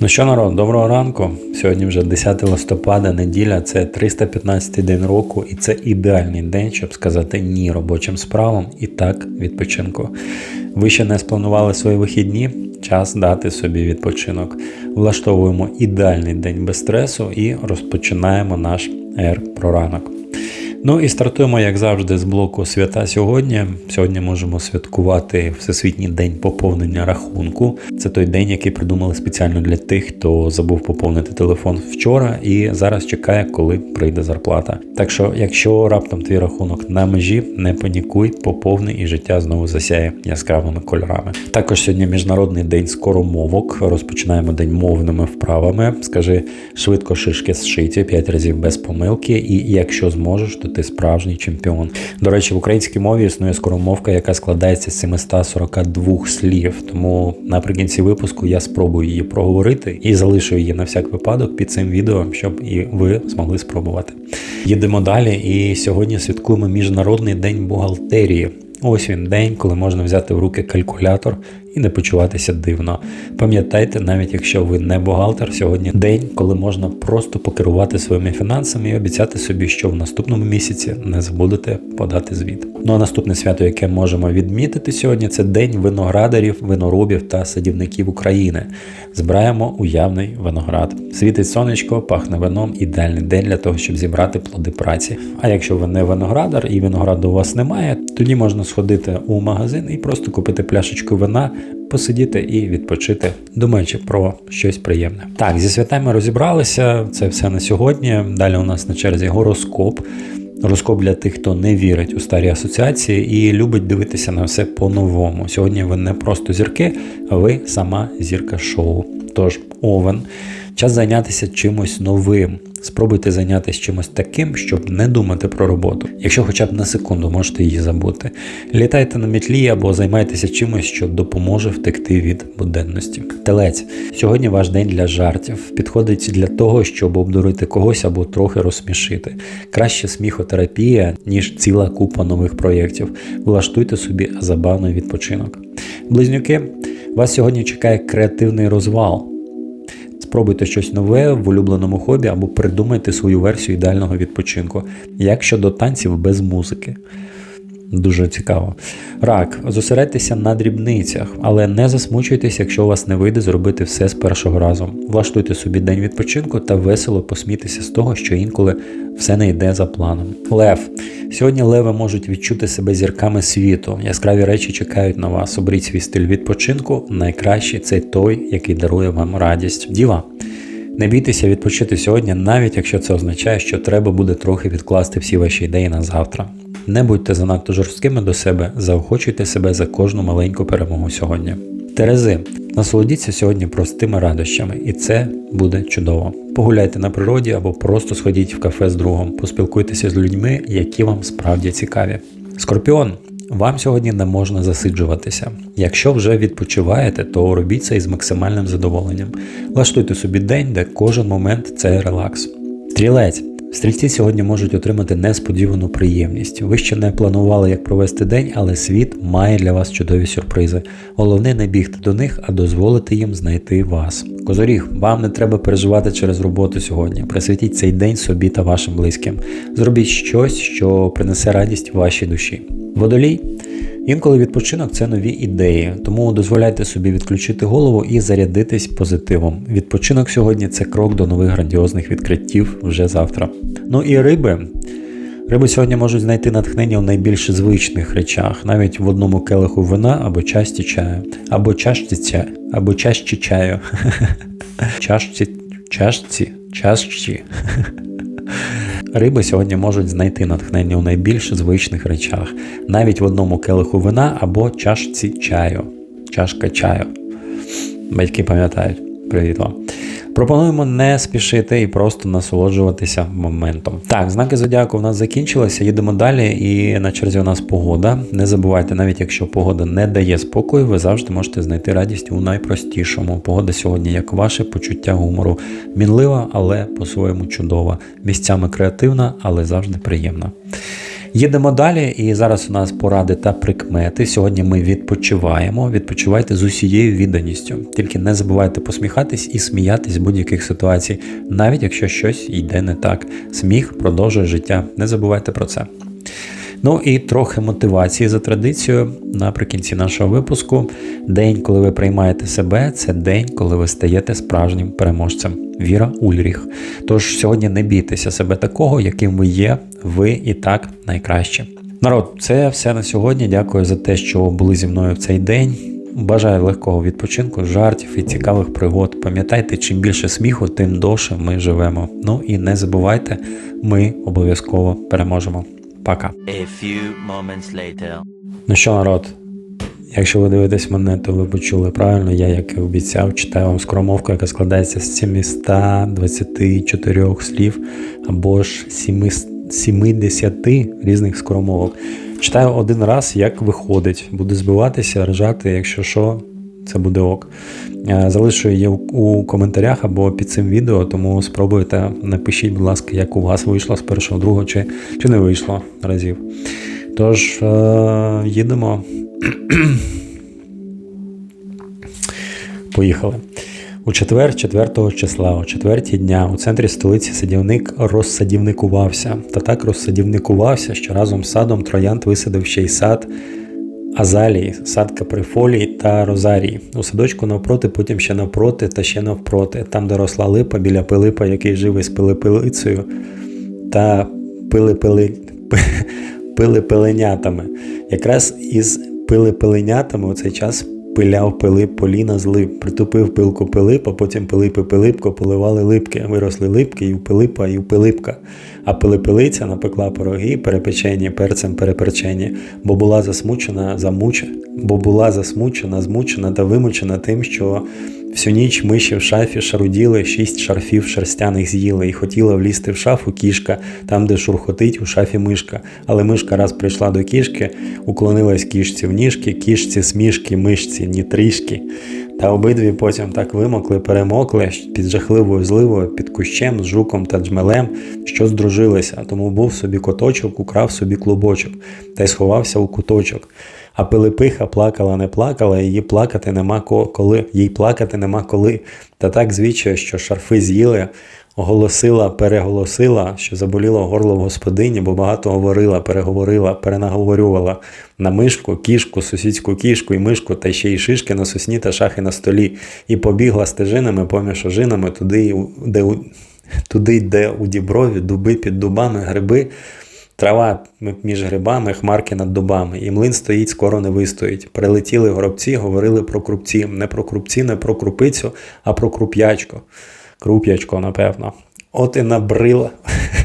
Ну що, народ, доброго ранку. Сьогодні вже 10 листопада, неділя, це 315 день року, і це ідеальний день, щоб сказати ні робочим справам і так відпочинку. Ви ще не спланували свої вихідні, час дати собі відпочинок. Влаштовуємо ідеальний день без стресу і розпочинаємо наш ер про ранок. Ну і стартуємо, як завжди, з блоку свята сьогодні. Сьогодні можемо святкувати Всесвітній день поповнення рахунку. Це той день, який придумали спеціально для тих, хто забув поповнити телефон вчора і зараз чекає, коли прийде зарплата. Так що, якщо раптом твій рахунок на межі, не панікуй, поповни і життя знову засяє яскравими кольорами. Також сьогодні міжнародний день скоромовок. Розпочинаємо день мовними вправами. Скажи швидко шишки зшиті 5 разів без помилки, і якщо зможеш, то ти справжній чемпіон. До речі, в українській мові існує скоромовка, яка складається з 742 слів. Тому наприкінці випуску я спробую її проговорити і залишу її на всяк випадок під цим відео, щоб і ви змогли спробувати. Їдемо далі, і сьогодні святкуємо Міжнародний день бухгалтерії. Ось він день, коли можна взяти в руки калькулятор і не почуватися дивно. Пам'ятайте, навіть якщо ви не бухгалтер, сьогодні день, коли можна просто покерувати своїми фінансами і обіцяти собі, що в наступному місяці не забудете подати звіт. Ну а наступне свято, яке можемо відмітити сьогодні, це день виноградарів, виноробів та садівників України. Збираємо уявний виноград. Світить сонечко, пахне вином, ідеальний день для того, щоб зібрати плоди праці. А якщо ви не виноградар і винограду у вас немає, тоді можна сходити у магазин і просто купити пляшечку вина, посидіти і відпочити, думаючи про щось приємне. Так, зі святами розібралися. Це все на сьогодні. Далі у нас на черзі гороскоп. Гороскоп для тих, хто не вірить у старі асоціації і любить дивитися на все по-новому. Сьогодні ви не просто зірки, а ви сама зірка шоу. Тож, овен, час зайнятися чимось новим. Спробуйте зайнятися чимось таким, щоб не думати про роботу. Якщо хоча б на секунду можете її забути. Літайте на мітлі або займайтеся чимось, що допоможе втекти від буденності. Телець, сьогодні ваш день для жартів. Підходить для того, щоб обдурити когось або трохи розсмішити. Краще сміхотерапія, ніж ціла купа нових проєктів. Влаштуйте собі забавний відпочинок. Близнюки, вас сьогодні чекає креативний розвал. Спробуйте щось нове в улюбленому хобі або придумайте свою версію ідеального відпочинку. Як щодо танців без музики. Дуже цікаво. Рак, зосередьтеся на дрібницях, але не засмучуйтесь, якщо у вас не вийде зробити все з першого разу. Влаштуйте собі день відпочинку та весело посмійтеся з того, що інколи все не йде за планом. Лев. Сьогодні леви можуть відчути себе зірками світу. Яскраві речі чекають на вас. Оберіть свій стиль відпочинку. Найкращий це той, який дарує вам радість. Діва. Не бійтеся відпочити сьогодні, навіть якщо це означає, що треба буде трохи відкласти всі ваші ідеї на завтра. Не будьте занадто жорсткими до себе, заохочуйте себе за кожну маленьку перемогу сьогодні. Терези, насолодіться сьогодні простими радощами, і це буде чудово. Погуляйте на природі або просто сходіть в кафе з другом, поспілкуйтеся з людьми, які вам справді цікаві. Скорпіон. Вам сьогодні не можна засиджуватися. Якщо вже відпочиваєте, то робіть це із максимальним задоволенням. Влаштуйте собі день, де кожен момент це релакс. Стрілець. Стрільці сьогодні можуть отримати несподівану приємність. Ви ще не планували, як провести день, але світ має для вас чудові сюрпризи. Головне не бігти до них, а дозволити їм знайти вас. Козоріг, вам не треба переживати через роботу сьогодні. Присвятіть цей день собі та вашим близьким. Зробіть щось, що принесе радість вашій душі. Водолій. Інколи відпочинок це нові ідеї, тому дозволяйте собі відключити голову і зарядитись позитивом. Відпочинок сьогодні це крок до нових грандіозних відкриттів вже завтра. Ну і риби. Риби сьогодні можуть знайти натхнення в найбільш звичних речах, навіть в одному келиху вина або часті чаю, або чашці чаю, або чашці чаю. Чашці, чашці, чашці. Риби сьогодні можуть знайти натхнення у найбільш звичних речах, навіть в одному келиху вина або чашці чаю. Чашка чаю. Батьки пам'ятають. Привіт вам. Пропонуємо не спішити і просто насолоджуватися моментом. Так, знаки зодіаку в нас закінчилися. Їдемо далі, і на черзі у нас погода. Не забувайте, навіть якщо погода не дає спокою, ви завжди можете знайти радість у найпростішому. Погода сьогодні, як ваше почуття гумору. Мінлива, але по-своєму чудова. Місцями креативна, але завжди приємна. Їдемо далі, і зараз у нас поради та прикмети. Сьогодні ми відпочиваємо. Відпочивайте з усією відданістю. Тільки не забувайте посміхатись і сміятись з будь-яких ситуацій, навіть якщо щось йде не так. Сміх продовжує життя. Не забувайте про це. Ну і трохи мотивації за традицією наприкінці нашого випуску. День, коли ви приймаєте себе, це день, коли ви стаєте справжнім переможцем. Віра Ульріх. Тож сьогодні не бійтеся себе такого, яким ви є, ви і так найкраще. Народ, це все на сьогодні. Дякую за те, що були зі мною в цей день. Бажаю легкого відпочинку, жартів і цікавих пригод. Пам'ятайте, чим більше сміху, тим довше ми живемо. Ну і не забувайте, ми обов'язково переможемо. Пока. A few moments later. Ну що, народ, якщо ви дивитесь мене, то ви почули правильно, я, як і обіцяв, читаю вам скоромовку, яка складається з 724 слів або ж 70 різних скоромовок. Читаю один раз, як виходить. Буду збиватися, ржати, якщо що, це буде ок. Е, Залишу її у коментарях або під цим відео, тому спробуйте, напишіть, будь ласка, як у вас вийшло з першого, другого, чи, чи не вийшло разів. Тож, е, їдемо. Поїхали. У четвер, 4 числа, о 4 дня, у центрі столиці садівник розсадівникувався. Та так розсадівникувався, що разом з садом троянд висадив ще й сад азалії, сад каприфолії та розарії. У садочку навпроти, потім ще навпроти та ще навпроти. Там, де росла липа біля Пилипа, який жив із пилипилицею та пили-пили... Якраз із пили-пиленятами у цей час пиляв Пилип Поліна з лип, притупив пилку Пилипа, потім Пилип і Пилипко поливали липки, виросли липки і у Пилипа, і у Пилипка. А пилипилиця напекла пироги, перепечені, перцем переперчені, бо була засмучена, замучена, бо була засмучена, змучена та вимучена тим, що Всю ніч миші в шафі шаруділи, шість шарфів шерстяних з'їли, і хотіла влізти в шафу кішка, там, де шурхотить у шафі мишка. Але мишка раз прийшла до кішки, уклонилась кішці в ніжки, кішці смішки, мишці, ні трішки. Та обидві потім так вимокли, перемокли під жахливою зливою, під кущем з жуком та джмелем, що здружилися, тому був собі коточок, украв собі клубочок, та й сховався у куточок. А Пилипиха плакала, не плакала, її плакати нема ко- коли, їй плакати нема коли. Та так звічує, що шарфи з'їли, оголосила, переголосила, що заболіло горло в господині, бо багато говорила, переговорила, перенаговорювала на мишку, кішку, сусідську кішку і мишку, та ще й шишки на сосні та шахи на столі, і побігла стежинами поміж ожинами туди, де, туди, де у діброві, дуби під дубами, гриби. Трава між грибами, хмарки над дубами, і млин стоїть, скоро не вистоїть. Прилетіли горобці, говорили про крупці. Не про крупці, не про крупицю, а про круп'ячко. Круп'ячко, напевно. От і набрила.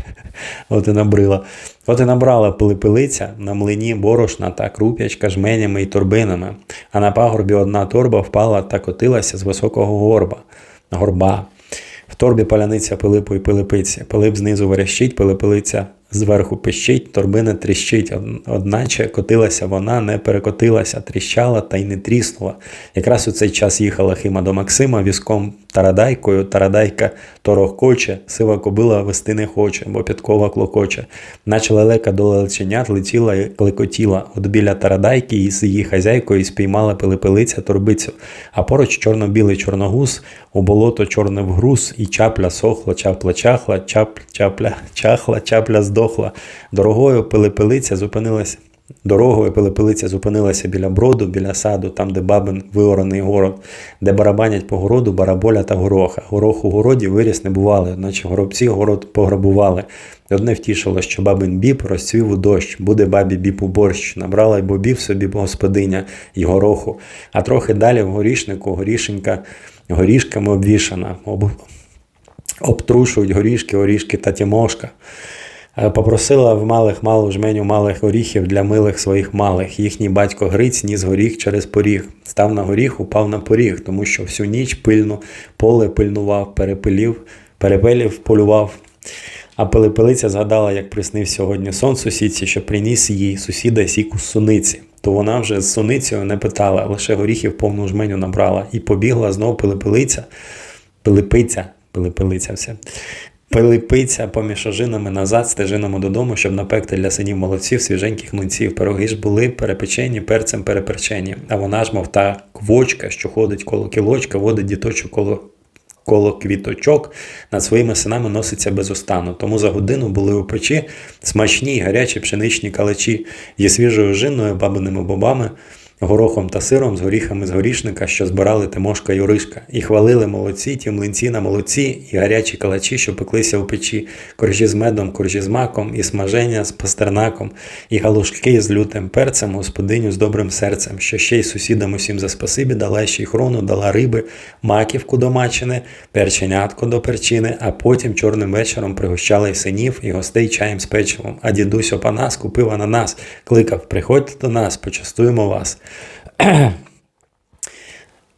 От і набрила. От і набрала пилипилиця на млині борошна та круп'ячка жменями і торбинами, а на пагорбі одна торба впала та котилася з високого горба. Горба. В торбі паляниця Пилипу і Пилипиці. Пилип знизу верещить, Пилипилиця зверху пищить, торбина тріщить. Одначе котилася вона, не перекотилася, тріщала та й не тріснула. Якраз у цей час їхала Хима до Максима візком тарадайкою, тарадайка торохкоче, сива кобила вести не хоче, бо підкова клокоче. Наче лелека до лелеченят летіла і клекотіла. От біля тарадайки із її хазяйкою спіймала пилипилиця торбицю, а поруч чорно-білий чорногуз, у болото чорне вгруз, і чапля сохла, чапла чахла, чап, чапля чахла, чапля здохла. Дорогою пилипилиця зупинилася. Дорогою пилипилиця зупинилася біля броду, біля саду, там, де бабин виорений город, де барабанять по городу бараболя та гороха. Горох у городі виріс не бували, наче горобці город пограбували. Одне втішило, що бабин біб розцвів у дощ, буде бабі біб у борщ, набрала й бобів собі господиня й гороху. А трохи далі в горішнику горішенька горішками обвішана. Об... Обтрушують горішки, орішки та тімошка. Е, Попросила в малих малу жменю малих горіхів для милих своїх малих. Їхній батько Гриць ніс горіх через поріг. Став на горіх, упав на поріг, тому що всю ніч пильно поле пильнував, перепилів, перепелів полював. А Пилипилиця згадала, як приснив сьогодні сон сусідці, що приніс їй сусіда сіку суниці. То вона вже з суницею не питала, лише горіхів повну жменю набрала і побігла знов Пилипилиця, Пилипиця, Пилипилиця все. Пилипиця поміж ожинами назад, стежинами додому, щоб напекти для синів молодців свіженьких млинців. Пироги ж були перепечені, перцем переперчені. А вона ж, мов та квочка, що ходить коло кілочка, водить діточок коло коло квіточок над своїми синами носиться без остану. Тому за годину були у печі смачні гарячі пшеничні калачі зі свіжою жиною, бабиними бобами, горохом та сиром з горіхами з горішника, що збирали Тимошка й Оришка, і хвалили молодці, ті млинці на молодці, і гарячі калачі, що пеклися у печі, коржі з медом, коржі з маком, і смаження з пастернаком, і галушки з лютим перцем, господиню з добрим серцем, що ще й сусідам усім за спасибі дала ще й хрону, дала риби, маківку до мачини, перченятко до перчини, а потім чорним вечором пригощала й синів, і гостей чаєм з печивом. А дідусь Опанас купив ананас, кликав: приходьте до нас, почастуємо вас.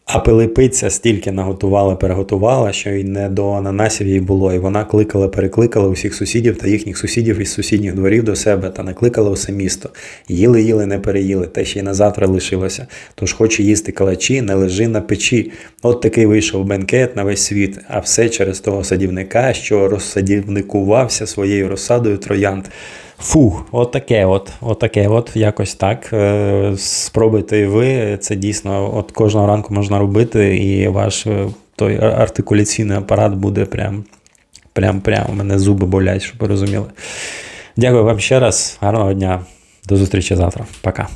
А Пилипиця стільки наготувала, переготувала, що й не до ананасів їй було. І вона кликала, перекликала усіх сусідів та їхніх сусідів із сусідніх дворів до себе та накликала усе місто. Їли, їли, не переїли, та ще й на завтра лишилося. Тож хоче їсти калачі, не лежи на печі. От такий вийшов бенкет на весь світ, а все через того садівника, що розсадівникувався своєю розсадою троянд. Фу, от таке, от, от от якось так. Е, Спробуйте і ви. Це дійсно от кожного ранку можна робити, і ваш е, той артикуляційний апарат буде прям, прям, прям. У мене зуби болять, щоб ви розуміли. Дякую вам ще раз. Гарного дня. До зустрічі завтра. Пока.